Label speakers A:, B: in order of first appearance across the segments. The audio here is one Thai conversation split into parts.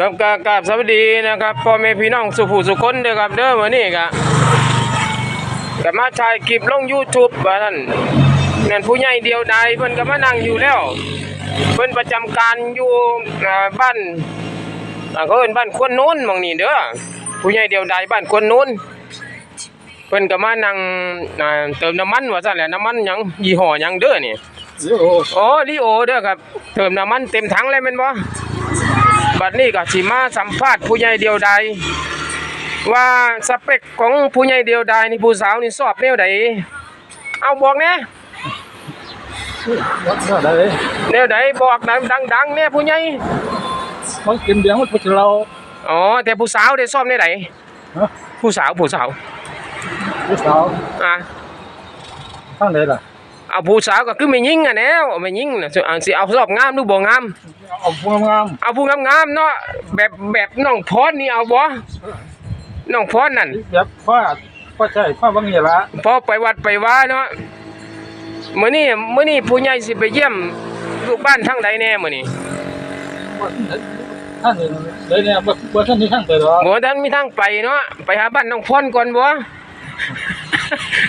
A: ครับกราบสวัสดีนะครับพ่อแม่พี่น้องสุผู้สุคนเด้อครับเด้อวันนี้ก็ก็มาถ่ายคลิปลง YouTube ว่าท่านนั่นผู้ใหญ่เดียวดายเพิ่นก็มานั่งอยู่แล้ว เพิ่นประจำการอยู่อ่าบ้านอ่าเขาเอิ้นบ้านควนโน้นหมองนี่เด้อผู้ใหญ่เดียวดายบ้านควนโน้นเพิ่นก็มานั่งอ่าเติมน้ำมันว่าซั่นแหละน้ำมันหยังยี่ห้อหยังเด้อนี่
B: โอ้
A: อ๋อลีโอเด้อครับ เติมน้ำมันเต็มถังเลยแม่นบ่ บัดนี้ก็สิมาสัมภาษณ์ผู้ใหญ่เดียวใด ว่าสเปคของผู้ใหญ่เดียวใดนี่ผู้สาวนี่ชอบแนวใดเอาบอกแหน่
B: วัดได้เลย
A: แนวใดบอกดังๆแหน่ผู้ใหญ่
B: มันกินเบียร์มันเป็นเรา
A: อ๋อแต่ผู้สาวได้ชอบแนวใด
B: ฮะ
A: ผู้สาวผู้สาว
B: ผู้สาว
A: อะ
B: ข้างไหนล่ะ
A: เอาผู้สาวก็คือไม่ยิงอะแนวไม่ยิงน่ะสิเอาสิเอาชอบงามหรือบ่งาม
B: เอาพวงงาม
A: เอาผู้งามๆเนาะแบบแบบน้องพรนี่เอาบ่น้องพรนั่น
B: แบบว่าว่าใช่ว่าบางอย่างละ
A: พอไปวัดไปว่าเนาะมื้อนี้มื้อนี้ผู้ใหญ่สิไปเยี่ยมลูกบ้านทางใดแน่มื้อนี้
B: ท่านเองเลยเนี่ยว่าท่านนี้ข้างไปหรอ
A: บ่ทันมีทางไปเนาะไปหาบ้านน้องพรก่อนบ่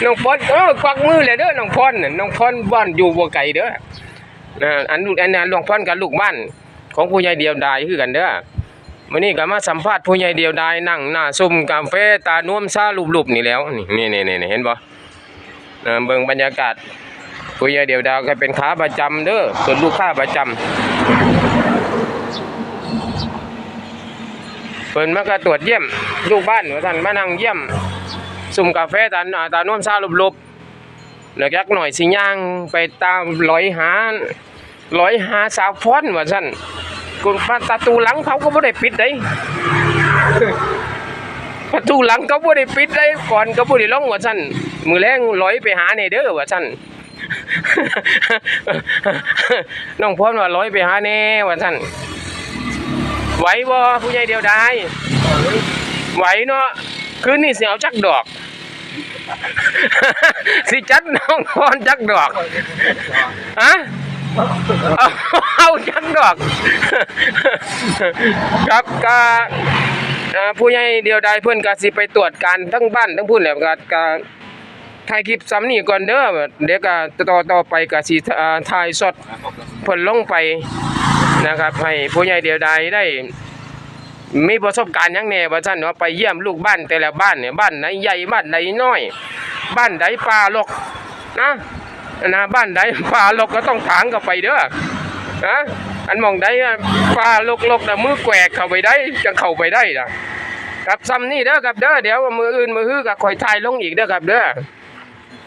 A: น้องพรเออกวักมือเลยเด้อน้องพรน่ะน้องพรบ้านอยู่บ่ไกลเด้อนะอันลูกอันนั้นน้องพรกับลูกบ้าน ของผู้ใหญ่เดียวดายคือกันเด้อมื้อนี้ก็มาสัมภาษณ์ผู้ใหญ่เดียวดายนั่งหน้าซุ่มกาแฟตาน่มซาลุบๆนี่แล้วนี่นี่ๆๆเห็นบ่เออเบิ่งบรรยากาศผู้ใหญ่เดียวดาวก็เป็นขาประจำเด้อส่วนลูกค้าประจำเพิ่นมาก็ตรวจเยี่ยมลูกบ้านว่าท่านมานั่งเยี่ยม สุ่มกาแฟตาอ่าตาน่มซาลบๆแล้วยักหน่อยสิย่างไปตามร้อยหาร้อยหาสาวฟ้อนว่าซั่นกุประตูหลังเขาก็บ่ได้ปิดได้ประตูหลังเขาบ่ได้ปิดได้ก่อนก็บ่ได้ลงว่าซั่นมือแรงร้อยไปหาแน่เด้อว่าซั่นน้องพรว่าร้อยไปหาแน่ว่าซั่นไหวบ่ผู้ใหญ่เดียวดายไหวเนาะคืนนี้สิเอาจักดอก สิจัดน้องพรจักดอกฮะเอาจักดอก ครับกาผู้ใหญ่เดียวดายเพิ่อนก็สิไปตรวจการทั้งบ้านทั้งพุ่นแหละก็ก็ถ่ายคลิปซ้ำนี่ก่อนเด้อเดี๋ยวก็ต่อต่อไปก็สิอ่าถ่ายสดเพิ่นลงไปนะครับ ให้ผู้ใหญ่เดียวดายได้ มีประสบการณ์ยังแน่ว่าซั่นว่าไปเยี่ยมลูกบ้านแต่ละบ้านเนี่ยบ้านไหนใหญ่บ้านไหนน้อย บ้านใดป่ารกนะนะบ้านใดป่ารกก็ต้องถางเข้าไปเด้อนะอันมองใดอะป่ารกๆนะมือแกวกเข้าไปได้จังเข้าไปได้ละครับซ้ำนี่เด้อครับเด้อเดี๋ยวมืออื่นมือฮื้อก็ค่อยถ่ายลงอีกเด้อครับเด้อ